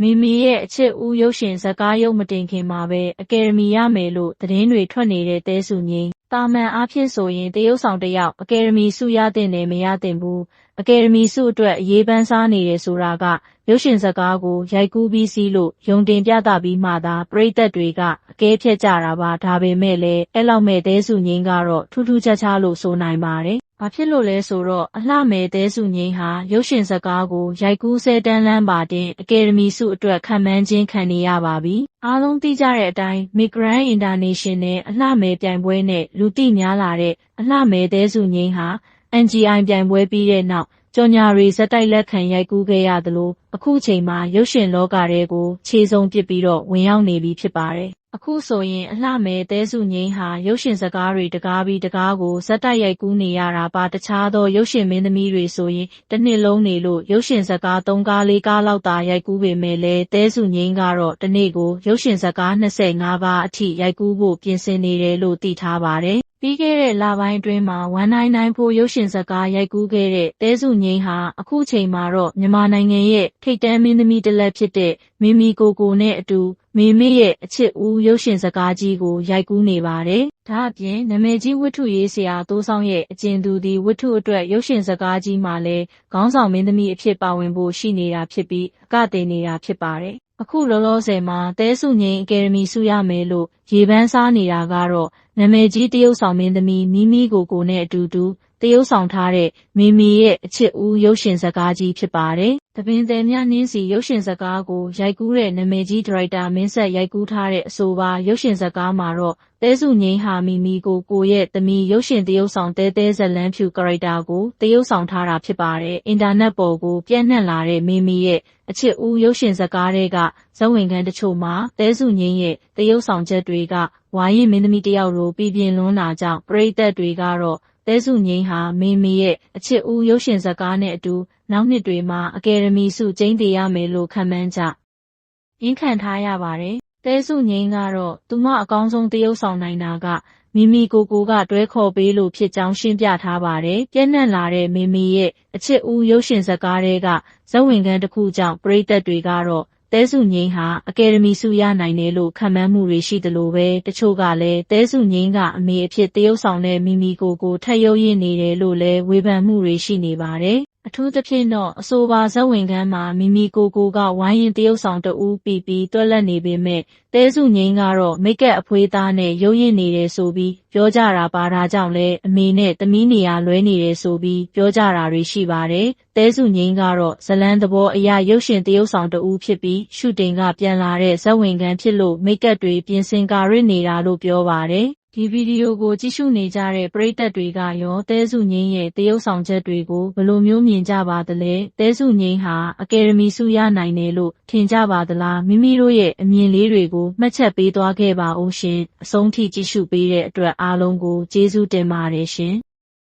မီမီရဲ့အချစ်ဦးရုပ်ရှင်ဇာတ်ကားရုပ်မတင်ခင်မှာပဲအကယ်ဒမီရမယ်လို့သတင်းတွေထွက်နေတဲ့တဲစုငိမ့်တာမန်အားဖြင့်ဆိုရင်တရုတ်ဆောင်တစ်ယောက်အကယ်ဒမီဆုရတဲ့နယ်မရတဲ့ဘူးအကယ်ဒမီဆုအတွက်အရေးပန်းစားနေတယ်ဆိုတာကရုပ်ရှင်ဇာတ်ကားကိုရိုက်ကူးပြီးစီးလို့ယုံတင်ပြသပြီးမှသာပရိသတ်တွေကအကဲဖြတ်ကြတာပါဒါပေမဲ့လည်းအဲ့လောက်မဲ့တဲစုငိမ့်ကတော့ထူးထူးခြားခြားလို့ဆိုနိုင်ပါတယ် ဘာဖြစ်လို့လဲဆိုတော့အလှမယ်တဲစုငိမ့်ဟာရုပ်ရှင်ဇာတ်ကားကိုရိုက်ကူးဆဲတန်းလန်းပါတင်အကယ်ဒမီဆုအတွက်ခံမှန်းခြင်းခံနေရပါပြီ။အားလုံးသိကြတဲ့အတိုင်း Migrant International အလှမယ်ပြိုင်ပွဲနဲ့လူသိများလာတဲ့အလှမယ်တဲစုငိမ့်ဟာ NGI ပြိုင်ပွဲပြီးတဲ့နောက်ကြော်ညာတွေဇက်တိုက်လက်ခံရိုက်ကူးခဲ့ရသလိုအခုချိန်မှာရုပ်ရှင်လောကထဲကိုခြေစုံပစ်ပြီးတော့ဝင်ရောက်နေပြီဖြစ်ပါတယ်။ အခုဆိုရင်အလှမယ်တဲစုငိမ့်ဟာရုပ်ရှင်စကားတွေတကားပြီးတကားကိုဇက်တိုက်ရိုက်ကူးနေရတာပါတခြားသောရုပ်ရှင်မင်းသမီးတွေဆိုရင်တစ်နှစ်လုံးနေလို့ရုပ်ရှင်စကား၃ကား၄ကားလောက်သာရိုက်ကူးပေမဲ့လည်းတဲစုငိမ့်ကတော့တစ်နေ့ကိုရုပ်ရှင်စကား25ကားအထိရိုက်ကူးဖို့ပြင်ဆင်နေတယ်လို့သိထားပါတယ်။ပြီးခဲ့တဲ့လပိုင်းအတွင်းမှာ199ဖို့ရုပ်ရှင်ဇာတ်ကားရိုက်ကူးခဲ့တဲ့တဲစုငိမ့်ဟာအခုချိန်မှာတော့မြန်မာနိုင်ငံရဲ့ထိပ်တန်းမင်းသမီးတစ်လက်ဖြစ်တဲ့မီမီကိုကိုနဲ့အတူ မေမေရဲ့အချစ်ဦးရုပ်ရှင်ဇာတ်ကားကြီးကိုရိုက်ကူးနေပါတယ်။ဒါအပြင်နာမည်ကြီးဝတ္ထုရေးဆရာတိုးဆောင်ရဲ့အကျဉ်သူဒီဝတ္ထုအတွက်ရုပ်ရှင်ဇာတ်ကားကြီးမှာလည်းခေါင်းဆောင်မင်းသမီးအဖြစ်ပါဝင်ဖို့ရှိနေတာဖြစ်ပြီးအကတင်နေတာဖြစ်ပါတယ်။အခုလောလောဆယ်မှာတဲစုငိန်အကယ်ဒမီဆုရမယ်လို့ရေပန်းစားနေတာကတော့ နာမည်ကြီးတရုတ်ဆောင်မင်းသမီးမီမီကိုကိုနဲ့အတူတူတရုတ်ဆောင်ထားတဲ့မီမီရဲ့အချစ်ဦးရုပ်ရှင်ဇာတ်ကားကြီးဖြစ်ပါတယ်။တပင်တယ်မြနှင်းစီရုပ်ရှင်ဇာတ်ကားကိုရိုက်ကူးတဲ့နာမည်ကြီးဒါရိုက်တာမင်းဆက်ရိုက်ကူးထားတဲ့အဆိုပါရုပ်ရှင်ဇာတ်ကားမှာတော့တဲစုငိမ့်ဟာမီမီကိုကိုရဲ့သမီးရုပ်ရှင်တရုတ်ဆောင်တဲတဲဇလန်းဖြူကရိုက်တာကိုတရုတ်ဆောင်ထားတာဖြစ်ပါတယ်။အင်တာနက်ပေါ်ကိုပြန့်နှံ့လာတဲ့မီမီရဲ့အချစ်ဦးရုပ်ရှင်ဇာတ်ကားတွေကဇဝင်ခံတချို့မှာတဲစုငိမ့်ရဲ့တရုတ်ဆောင်ချက်တွေက ဝါရင်မင်းသမီးတယောက်လိုပြည်ပြင်းလွန်းတာကြောင့်ပရိသတ်တွေကတော့တဲစုငိမ့်ဟာမေမေရဲ့အချစ်ဦးရုပ်ရှင်ဇာတ်ကားနဲ့အတူနောက်နှစ်တွေမှာအကယ်ဒမီဆုကျင်းတည်ရမယ်လို့ခန့်မှန်းကြရင်းခံထားရပါတယ်။တဲစုငိမ့်ကတော့သူမအကောင်းဆုံးတရုပ်ဆောင်နိုင်တာကမီမီကိုကိုကတွဲခေါ်ပေးလို့ဖြစ်ကြောင်းရှင်းပြထားပါတယ်။ပြည့်နှံ့လာတဲ့မီမီရဲ့အချစ်ဦးရုပ်ရှင်ဇာတ်ကားတွေကဇဝင်ခံတစ်ခုကြောင့်ပရိသတ်တွေကတော့ တဲစုငိမ့်ဟာအကယ်ဒမီဆုရနိုင်တယ်လို့ခန့်မှန်းမှုတွေရှိသလိုပဲတချို့ကလည်းတဲစုငိမ့်ကအမေအဖြစ်တရုပ်ဆောင်တဲ့မီမီကိုကိုထက်ရုပ်ရည်နေတယ်လို့လည်းဝေဖန်မှုတွေရှိနေပါတယ် အထူးသဖြင့်တော့အဆိုပါဇက်ဝင်ခန်းမှာမိမိကိုကိုကဝိုင်းရင်တရုပ်ဆောင်တဦးပြီးပြီးတွက်လက်နေပေမဲ့တဲစုငိမ့်ကတော့မိတ်ကပ်အဖွေးသားနဲ့ရုပ်ရည်နေတယ်ဆိုပြီးပြောကြတာပါဒါကြောင့်လဲအမေနဲ့သမီးနေရာလွဲနေတယ်ဆိုပြီးပြောကြတာတွေရှိပါတယ်တဲစုငိမ့်ကတော့ဇလန်းသဘောအရာရုပ်ရှင်တရုပ်ဆောင်တဦးဖြစ်ပြီးရှုတင်ကပြန်လာတဲ့ဇက်ဝင်ခန်းဖြစ်လို့မိတ်ကပ်တွေပြင်ဆင်ကာရစ်နေတာလို့ပြောပါတယ် ဒီဗီဒီယိုကိုကြည့်ရှုနေကြတဲ့ပရိသတ်တွေကရောတဲစုငင်းရဲ့တရုပ်ဆောင်ချက်တွေကိုဘယ်လိုမျိုးမြင်ကြပါသလဲတဲစုငင်းဟာအကယ်ဒမီဆုရနိုင်တယ်လို့ထင်ကြပါသလားမိမိတို့ရဲ့အမြင်လေးတွေကိုမှတ်ချက်ပေးသွားခဲ့ပါဦးရှင်အဆုံးထိကြည့်ရှုပေးတဲ့အတွက်အားလုံးကိုကျေးဇူးတင်ပါတယ်ရှင်